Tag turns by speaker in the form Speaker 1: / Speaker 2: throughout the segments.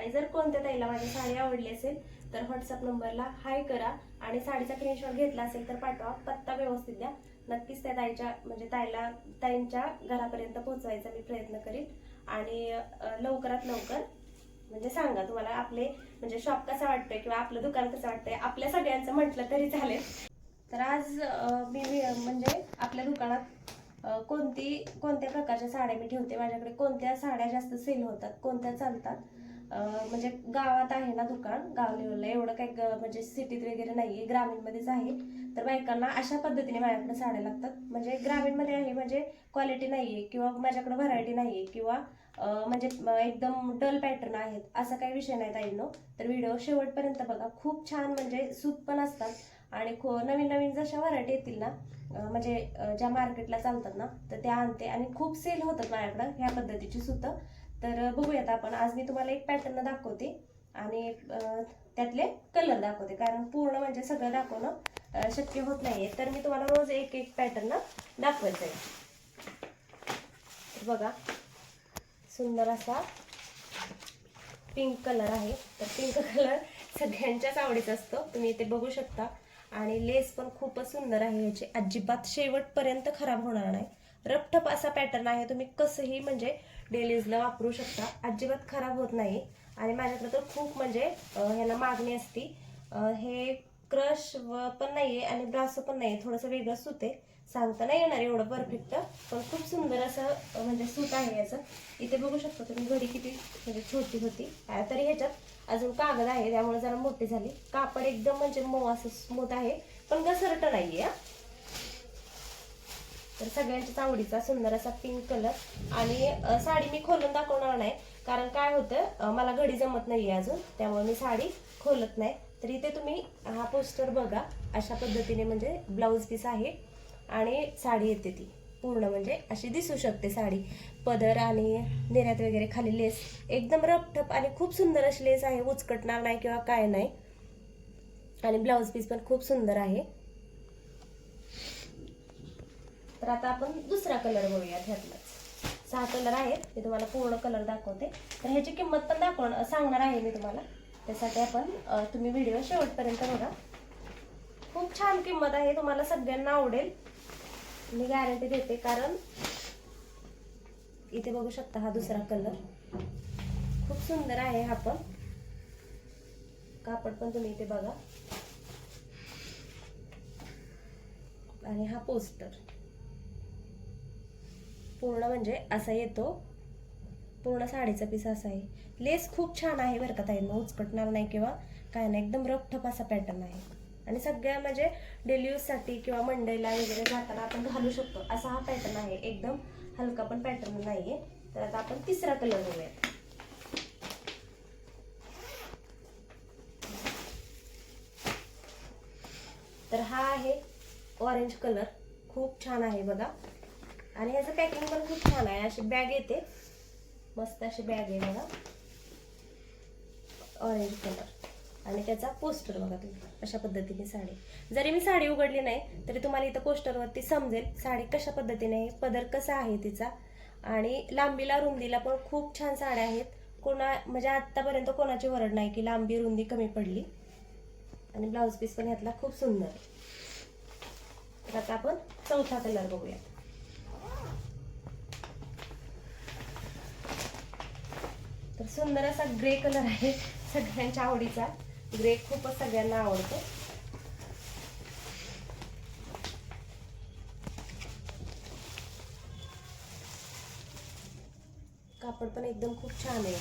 Speaker 1: आणि जर कोणत्या ताईला माझी साडी आवडली असेल तर व्हॉट्सअप नंबरला हाय करा आणि साडीचा स्क्रीनशॉट घेतला असेल तर पाठवा. पत्ता व्यवस्थित द्या. नक्कीच त्या ताईच्या म्हणजे ताईला ताईंच्या घरापर्यंत पोहोचवायचा मी प्रयत्न करीन. आणि लवकरात लवकर म्हणजे सांगा तुम्हाला आपले म्हणजे शॉप कसा वाटतंय किंवा आपलं दुकान कसं वाटतंय? आपल्या सगळ्यांचं म्हटलं तरी चालेल. तर आज मी म्हणजे आपल्या दुकानात कोणती कोणत्या प्रकारच्या साड्या मी ठेवते? माझ्याकडे कोणत्या साड्या जास्त सेल होतात? कोणत्या चालतात? म्हणजे गावात आहे ना दुकान गाव लेवलला एवढं काही म्हणजे सिटीत वगैरे नाही आहे ग्रामीणमध्येच आहे. तर बायकांना अशा पद्धतीने माझ्याकडे साड्या लागतात. म्हणजे ग्रामीणमध्ये आहे म्हणजे क्वालिटी नाही आहे किंवा माझ्याकडे व्हरायटी नाही आहे किंवा म्हणजे एकदम डल पॅटर्न आहेत असा काही विषय नाही ताईंनो. तर व्हिडिओ शेवटपर्यंत बघा. खूप छान म्हणजे सूत पण असतात. आणि खो नवीन नवीन जशा व्हरायटी येतील ना म्हणजे ज्या मार्केटला चालतात ना तर त्या आणते. आणि खूप सेल होतात माझ्याकडं ह्या पद्धतीची सुतं. तर बघूयात आपण. आज मी तुम्हाला एक पॅटर्न दाखवते आणि त्यातले कलर दाखवते. कारण पूर्ण म्हणजे सगळं दाखवणं शक्य होत नाहीये. तर मी तुम्हाला रोज एक एक पॅटर्न दाखवायचं आहे बघा. सुंदर असा पिंक कलर आहे. तर पिंक कलर सगळ्यांच्याच आवडीचा असतो. तुम्ही इथे बघू शकता. आणि लेस पण खूपच सुंदर आहे. याची अजिबात शेवटपर्यंत खराब होणार नाही. रपठप असा पॅटर्न आहे. तुम्ही कसंही म्हणजे डेलीजला वापरू शकता. अजिबात खराब होत नाही. आणि माझ्याकडे तर खूप म्हणजे ह्याला मागणी असती. हे क्रश पण नाही आहे आणि ब्रासो पण नाही थोडंसं वेगळं सूत. आहे सांगता नाही येणार एवढं परफेक्ट पण खूप सुंदर असं म्हणजे सूत आहे याचं. इथे बघू शकता तुम्ही घडी किती म्हणजे छोटी होती. तरी ह्याच्यात अजून कागद आहे. त्यामुळे जरा मोठी झाली. कापड एकदम म्हणजे मऊ असं स्मूथ आहे. पण घसरट नाही आहे तर सगळ्यांच्याच आवडीचा सुंदर असा पिंक कलर आणि साडी मी खोलून दाखवणार नाही कारण काय होतं मला घडी जमत नाही अजून त्यामुळे मी साडी खोलत नाही. तर इथे तुम्ही हा पोस्टर बघा अशा पद्धतीने म्हणजे ब्लाऊज पीस आहे आणि साडी येते ती. पूर्ण म्हणजे अशी दिसू शकते साडी. पदर आणि निर्यात वगैरे खाली लेस एकदम रपठप आणि खूप सुंदर अशी लेस आहे उचकटणार नाही किंवा काय नाही. आणि ब्लाऊज पीस पण खूप सुंदर आहे. तर आता आपण दुसरा कलर बघूयात ह्यातलाच. सहा कलर आहेत मी तुम्हाला पूर्ण कलर दाखवते. तर ह्याची किंमत पण दाखव सांगणार आहे मी तुम्हाला. त्यासाठी आपण तुम्ही व्हिडिओ शेवटपर्यंत बघा. खूप छान किंमत आहे तुम्हाला सगळ्यांना आवडेल. मी गॅरंटी देते कारण इथे बघू शकता हा दुसरा कलर खूप सुंदर आहे हा पण. कापड पण तुम्ही इथे बघा. आणि हा पोस्टर पूर्ण म्हणजे असा येतो. पूर्ण साडीचा पीस असा आहे. लेस खूप छान आहे बरं का ताईंना उचकटणार नाही किंवा काय नाही. एकदम रफठप असा पॅटर्न आहे. आणि सगळ्या म्हणजे डेली यूजसाठी किंवा मंडईला वगैरे जाताना आपण घालू शकतो. असा हा पॅटर्न आहे. एकदम हलका पण पॅटर्न नाही आहे तर आता आपण तिसरा कलर घेऊया तर हा आहे ऑरेंज कलर खूप छान आहे बघा. आणि ह्याचं पॅकिंग पण खूप छान आहे. अशी बॅग येते. मस्त अशी बॅग आहे बघा. ऑरेंज कलर आणि त्याचा पोस्टर बघा तुम्ही. अशा पद्धतीने साडी. जरी मी साडी उघडली नाही तरी तुम्हाला इथं पोस्टरवरती समजेल साडी कशा पद्धतीने आहे पदर कसा आहे तिचा. आणि लांबीला रुंदीला पण खूप छान साड्या आहेत. कोणा म्हणजे आत्तापर्यंत कोणाची वरड नाही की लांबी रुंदी कमी पडली. आणि ब्लाऊज पीस पण ह्यातला खूप सुंदर तर आता आपण चौथा कलर बघूया तर सुंदर असा ग्रे कलर आहे सगळ्यांच्या आवडीचा. ग्रे खूपच सगळ्यांना आवडतो. कापड पण एकदम खूप छान आहे.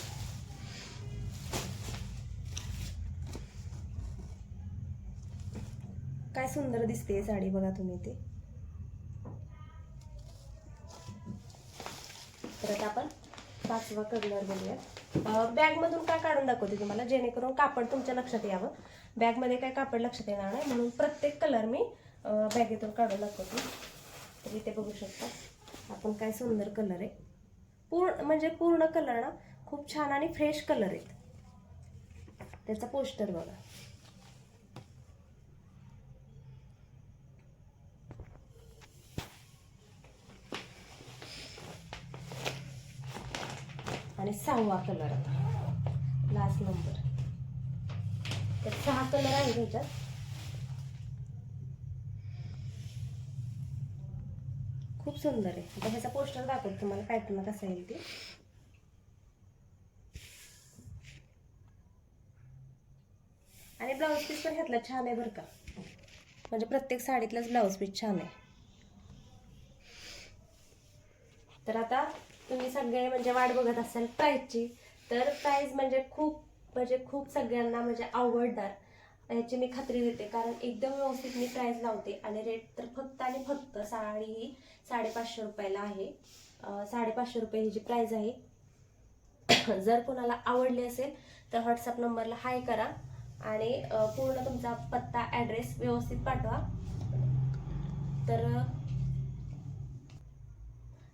Speaker 1: काय सुंदर दिसते साडी बघा तुम्ही ते. परत आपण पाचवा कलर बघूया बॅगमधून काय काढून दाखवते तुम्हाला? जेणेकरून कापड तुमच्या लक्षात यावं. बॅगमध्ये काय कापड लक्षात येणार नाही म्हणून प्रत्येक कलर मी बॅगेतून काढून दाखवते. तर इथे बघू शकता आपण काय सुंदर कलर आहे. पूर्ण म्हणजे पूर्ण कलर ना खूप छान आणि फ्रेश कलर आहेत. त्याचा पोस्टर बघा. आणि सहावा कलर आता. लास्ट नंबर तर सहा कलर आहे त्याच्यात खूप सुंदर आहे. आता ह्याचा पोस्टर दाखवतो तुम्हाला पॅटर्न कसा येईल ते. आणि ब्लाऊज पीस पण ह्यातला छान आहे बरं का. म्हणजे प्रत्येक साडीतलाच ब्लाऊज पीस छान आहे. तर आता तुम्ही सगळे म्हणजे वाट बघत असाल प्राईजची तर प्राईज म्हणजे खूप म्हणजे खूप सगळ्यांना म्हणजे आवडणार. याची मी खात्री देते कारण एकदम व्यवस्थित मी प्राईज लावते आणि रेट तर फक्त आणि फक्त साडी ही साडेपाचशे रुपयाला आहे. साडेपाचशे रुपये ही जी प्राईज आहे. जर कोणाला आवडली असेल तर व्हॉट्सअप नंबरला हाय करा आणि पूर्ण तुमचा पत्ता ॲड्रेस व्यवस्थित पाठवा. तर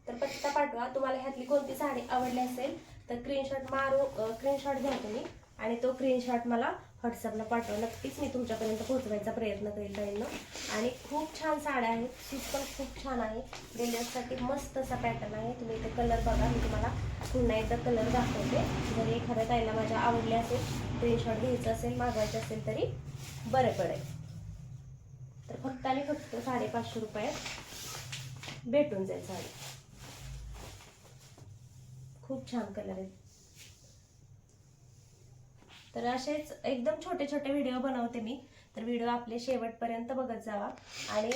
Speaker 1: तर पत्ता पाठवा. तुम्हाला ह्यातली कोणती साडी आवडली असेल तर स्क्रीनशॉट मारू स्क्रीनशॉट घ्या तुम्ही. आणि तो स्क्रीनशॉट मला व्हॉट्सअपला पाठवा. नक्कीच मी तुमच्यापर्यंत पोहोचवायचा प्रयत्न करेल ताईंनो. आणि खूप छान साड्या आहेत. सूट पण खूप छान आहे. डेलियर्ससाठी मस्त असा पॅटर्न आहे. तुम्ही इथे कलर बघा. मी तुम्हाला पुन्हा एकदा कलर दाखवते. जर एखाद्या ताईला माझ्या आवडले असेल स्क्रीनशॉट घ्यायचं असेल मागवायचं असेल तरी बरं पडेल. तर फक्त आणि फक्त साडेपाचशे रुपयात भेटून जाईल साडी. खूप छान कलर आहेत. तर असेच एकदम छोटे छोटे व्हिडिओ बनवते मी. तर व्हिडिओ आपले शेवटपर्यंत बघत जावा. आणि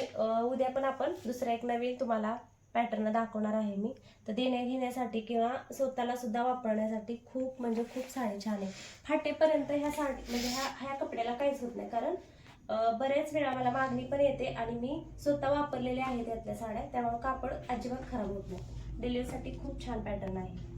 Speaker 1: उद्या पण आपण दुसरा एक नवीन तुम्हाला पॅटर्न दाखवणार आहे मी. तर देण्या घेण्यासाठी किंवा स्वतःला सुद्धा वापरण्यासाठी खूप म्हणजे खूप साडी छान आहे. फाटेपर्यंत ह्या साडी म्हणजे ह्या ह्या कपड्याला काहीच होत नाही. कारण बऱ्याच वेळा मला मागणी पण येते आणि मी स्वतः वापरलेल्या आहेत यातल्या साड्या. त्यामुळे कापड अजिबात खराब होत नाही. डिलिव्हरीसाठी खूप छान पॅटर्न आहे.